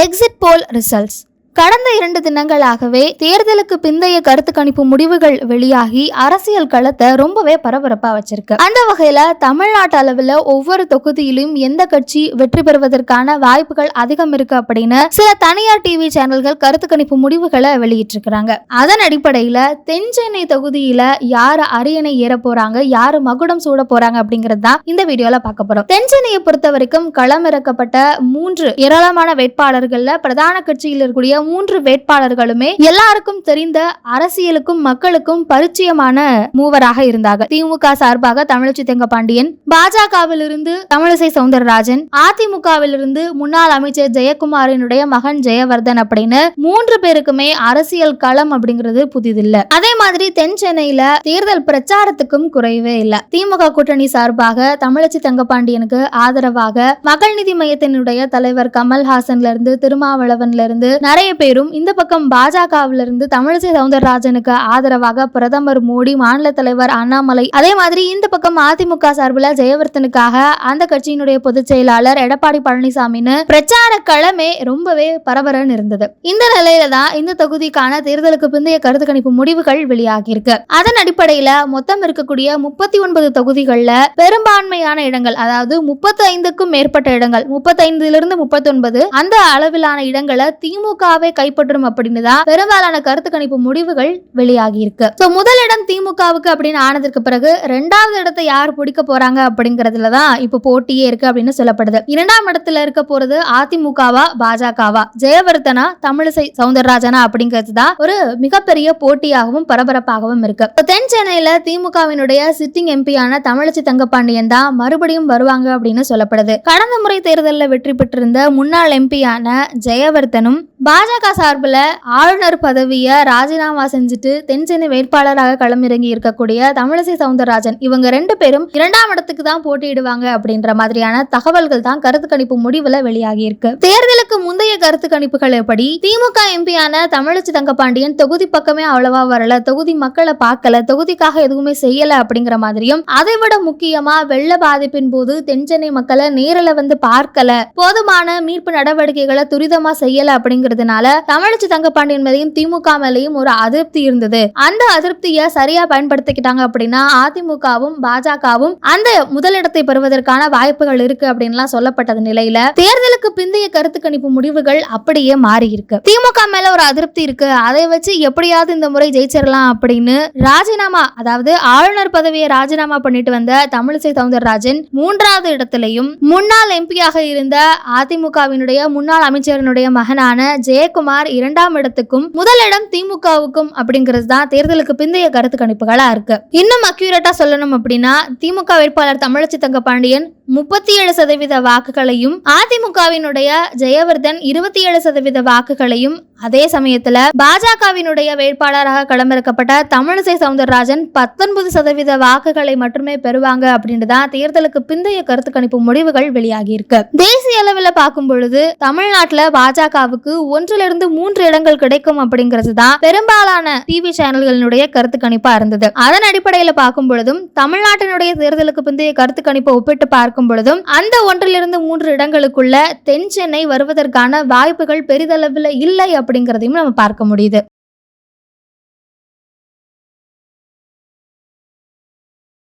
exit poll results. கடந்த இரண்டு தினங்களாகவே தேர்தலுக்கு பிந்தைய கருத்து கணிப்பு முடிவுகள் வெளியாகி அரசியல் களத்தை ரொம்பவே பரபரப்பா வச்சிருக்கு. அந்த வகையில தமிழ்நாட்டு அளவுல ஒவ்வொரு தொகுதியிலும் எந்த கட்சி வெற்றி பெறுவதற்கான வாய்ப்புகள் அதிகம் இருக்கு அப்படின்னு சில தனியார் டிவி சேனல்கள் கருத்து கணிப்பு முடிவுகளை வெளியிட்டிருக்கிறாங்க. அதன் அடிப்படையில தென் சென்னை தொகுதியில யாரு அரியணை ஏற போறாங்க யாரு மகுடம் சூட போறாங்க அப்படிங்கிறது தான் இந்த வீடியோல பார்க்க போறோம். தென் சென்னையை பொறுத்த வரைக்கும் களமிறக்கப்பட்ட மூன்று ஏராளமான வேட்பாளர்கள்ல பிரதான கட்சியில் இருக்கக்கூடிய மூன்று வேட்பாளர்களுமே எல்லாருக்கும் தெரிந்த அரசியலுக்கும் மக்களுக்கும் பரிச்சயமான மூவராக இருந்தாங்க திமுக சார்பாக தமிழச்சி தெங்கபாண்டியன் பாஜகவிலிருந்து தமிழிசை சவுந்தரராஜன் அதிமுகவிலிருந்து முன்னாள் அமைச்சர் ஜெயக்குமாரினுடைய மகன் ஜெயவர்தன் அப்படின்னு மூன்று பேருக்குமே அரசியல் களம் அப்படிங்கிறது புதிதில்ல. அதே மாதிரி தென் சென்னையில தேர்தல் பிரச்சாரத்துக்கும் குறைவே இல்ல. திமுக கூட்டணி சார்பாக தமிழச்சி தங்கப்பாண்டியனுக்கு ஆதரவாக மகள் நிதி மையத்தினுடைய தலைவர் கமல்ஹாசன்ல இருந்து திருமாவளவன்ல இருந்து நிறைய நிறைய பேரும் இந்த பக்கம் பாஜகவில இருந்து தமிழிசை சவுந்தரராஜனுக்கு ஆதரவாக பிரதமர் மோடி மாநில தலைவர் அண்ணாமலை. அதே மாதிரி இந்த பக்கம் அதிமுக சார்பில் ஜெயவர்த்தனுக்காக அந்த கட்சியினுடைய பொதுச் செயலாளர் எடப்பாடி பழனிசாமின்னு பிரச்சார களமே ரொம்பவே பரபரன்னு இருந்தது. இந்த நிலையில தான் இந்த தொகுதிக்கான தேர்தலுக்கு பிந்தைய கருத்து கணிப்பு முடிவுகள் வெளியாகியிருக்கு. அதன் அடிப்படையில மொத்தம் இருக்கக்கூடிய முப்பத்தி ஒன்பது தொகுதிகளில் பெரும்பான்மையான இடங்கள் அதாவது முப்பத்தி ஐந்துக்கும் மேற்பட்ட இடங்கள் முப்பத்தைந்துல இருந்து முப்பத்தி ஒன்பது அந்த அளவிலான இடங்களை திமுக திமுகவே கைப்பற்றும் அப்படின்னு தான் பெரும்பாலான கருத்து கணிப்பு முடிவுகள் வெளியாகி இருக்கு ஸோ முதலிடம் திமுகவுக்கு அப்படின்னு ஆனதுக்கு பிறகு ரெண்டாவது இடத்தை யார் பிடிக்க போறாங்க அப்படிங்கறதுல தான் இப்போ போட்டியே இருக்கு அப்படின்னு சொல்லப்படுது. இரண்டாம் இடத்துல இருக்க போறது அதிமுகவா பாஜகவா? ஜெயவர்தனா தமிழிசை சவுந்தரராஜனா அப்படிங்கிறது தான் ஒரு மிகப்பெரிய போட்டியாகவும் பரபரப்பாகவும் இருக்கு. தென் சென்னையில திமுகவினுடைய சிட்டிங் எம்பியான தமிழிசை தங்கப்பாண்டியன் தான் மறுபடியும் வருவாங்க அப்படின்னு சொல்லப்படுது. கடந்த முறை தேர்தலில் வெற்றி பெற்றிருந்த முன்னாள் எம்பியான ஜெயவர்தனும் பாஜக சார்பில் ஆளுநர் பதவியை ராஜினாமா செஞ்சுட்டு தென் சென்னை வேட்பாளராக களமிறங்கி இருக்கக்கூடிய தமிழிசை சவுந்தரராஜன் இவங்க ரெண்டு பேரும் இரண்டாம் இடத்துக்கு தான் போட்டியிடுவாங்க அப்படின்ற மாதிரியான தகவல்கள் தான் கருத்து கணிப்பு முடிவுல வெளியாகி இருக்கு தேர்தலுக்கு முந்தைய கருத்து கணிப்புகள் படி திமுக எம்பியான தமிழச்சி தங்கப்பாண்டியன் தொகுதி பக்கமே அவ்வளவா வரல தொகுதி மக்களை பார்க்கல தொகுதிக்காக எதுவுமே செய்யல அப்படிங்கிற மாதிரியும் அதை விட முக்கியமா வெள்ள பாதிப்பின் போது தென்சென்னை மக்களை நேரில் வந்து பார்க்கல போதுமான மீட்பு நடவடிக்கைகளை துரிதமா செய்யல அப்படிங்கிறதுனால தமிழச்சி தங்கப்பாண்டியன் மேலையும் திமுக மேலையும் ஒரு அதிருப்தி இருந்தது. அந்த அதிருப்தியை சரியா பயன்படுத்திக்கிட்டாங்க அப்படின்னா அதிமுகவும் பாஜகவும் அந்த முதலிடத்தை பெறுவதற்கான வாய்ப்புகள் இருக்கு அப்படின்லாம் சொல்லப்பட்டது நிலையில தேர்தலுக்கு பிந்தைய கருத்து கணிப்பு முடிவுகள் அப்படியே மாறி இருக்கு திமுக மேல ஒரு அதிருப்தி இருக்கு. அதை வச்சு எப்படியாவது இந்த முறை ஜெயிச்சிடலாம் அப்படின்னு ராஜினாமா அதாவது ஆளுநர் பதவியை ராஜினாமா பண்ணிட்டு வந்த தமிழிசை சவுந்தரராஜன் மூன்றாவது இடத்திலையும் முன்னாள் எம்பியாக இருந்த அதிமுகவினுடைய முன்னாள் அமைச்சரினுடைய மகனான ஜெயக்குமார் இரண்டாம் இடத்துக்கும் முதலிடம் திமுகவுக்கும் அப்படிங்கிறது தான் தேர்தலுக்கு பிந்தைய கருத்து கணிப்புகளா இருக்கு. இன்னும் அக்யூரேட்டா சொல்லணும் அப்படின்னா திமுக வேட்பாளர் தமிழச்சி தங்க பாண்டியன் முப்பத்தி ஏழு சதவீத வாக்குகளையும் அதிமுகவினுடைய ஜெயவர்தன் இருபத்தி ஏழு சதவீத வாக்குகளையும் அதே சமயத்துல பாஜகவினுடைய வேட்பாளராக களமிறக்கப்பட்ட தமிழிசை சவுந்தரராஜன் பத்தொன்பது சதவீத வாக்குகளை மட்டுமே பெறுவாங்க அப்படின்றதான் தேர்தலுக்கு பிந்தைய கருத்து கணிப்பு முடிவுகள் வெளியாகி இருக்கு தேசிய அளவில் பார்க்கும் பொழுது தமிழ்நாட்டுல பாஜகவுக்கு ஒன்றிலிருந்து மூன்று இடங்கள் கிடைக்கும் அப்படிங்கிறது தான் பெரும்பாலான டிவி சேனல்களினுடைய கருத்து கணிப்பா இருந்தது. அதன் அடிப்படையில் பார்க்கும் பொழுதும் தமிழ்நாட்டினுடைய தேர்தலுக்கு பிந்தைய கருத்து கணிப்பை ஒப்பிட்டு பார்க்கும் பொழுதும் அந்த ஒன்றிலிருந்து மூன்று இடங்களுக்குள்ள தென் சென்னை வருவதற்கான வாய்ப்புகள் பெரிதளவில் இல்லை அப்படிங்கிறதையும் நம்ம பார்க்க முடியுது.